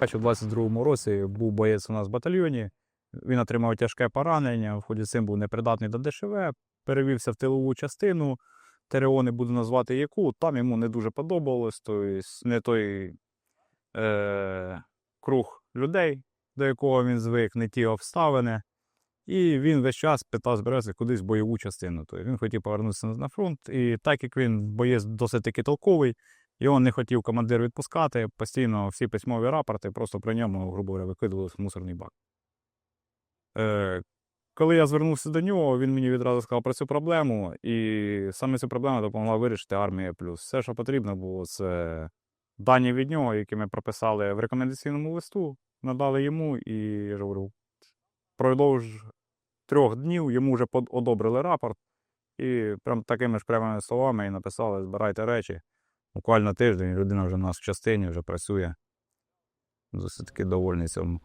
У 22-му році був боєць у нас в батальйоні. Він отримав тяжке поранення, в ході цим був непридатний до ДШВ, перевівся в тилову частину. ТРО не буду назвати яку, там йому не дуже подобалось, тобто не той е, круг людей, до якого він звик, не ті обставини. І він весь час питав збиратися кудись в бойову частину. Тобто він хотів повернутися на фронт. І так як він боєць досить таки толковий, його не хотів командир відпускати, постійно всі письмові рапорти просто при ньому, грубо говоря, викидували в мусорний бак. Е, коли я звернувся до нього, він мені відразу сказав про цю проблему, і саме цю проблему допомогла вирішити армія плюс. Все, що потрібно було, це дані від нього, які ми прописали в рекомендаційному листу, надали йому і я говорю, впродовж трьох днів йому вже одобрили рапорт, і прям такими ж прямими словами і написали: збирайте речі. Буквально тиждень людина вже у нас в частині вже працює. Досить таки довольний цьому.